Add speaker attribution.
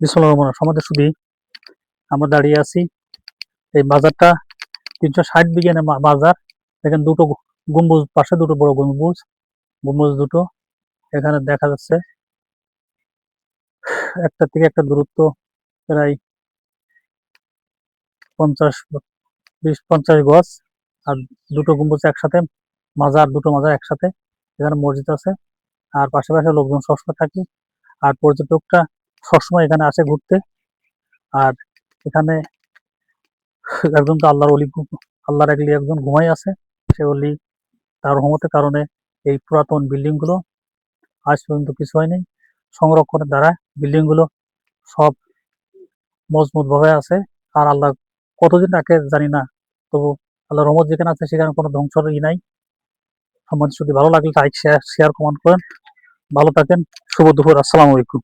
Speaker 1: বিসমুল্লাহ রহমান সমাজে শুধু আমরা দাঁড়িয়ে আছি। এই বাজারটা তিনশো ষাট বিঘানে বাজার। এখানে দুটো গম্বুজ, পাশে দুটো বড় গম্বুজ। গম্বুজ দুটো। এখানে দেখা যাচ্ছে একটা থেকে একটা দূরত্ব প্রায় পঞ্চাশ বিশ পঞ্চাশ গজ। আর দুটো গম্বুজ একসাথে, মাজার দুটো মাজার একসাথে। এখানে মসজিদ আছে। আর পাশে পাশে লোকজন সবসময় থাকে। আর পর্যটকরা সবসময় এখানে আসে ঘুরতে। আর এখানে একজন তো আল্লাহর অলি আল্লাহর একলি একজন ঘুমাই আছে। সে অলি তার রহমতের কারণে এই পুরাতন বিল্ডিংগুলো আজ পর্যন্ত কিছু হয়নি। সংরক্ষণের দ্বারা বিল্ডিংগুলো সব মজবুত ভাবে আছে। আর আল্লাহ কতদিন রাখে জানি না। তবু আল্লাহ রহমত যেখানে আছে সেখানে কোনো ধ্বংসর ই নাই। আমার যদি ভালো লাগলে লাইক শেয়ার শেয়ার কমেন্ট করেন। ভালো থাকেন। শুভ দুপুর। আসসালামু আলাইকুম।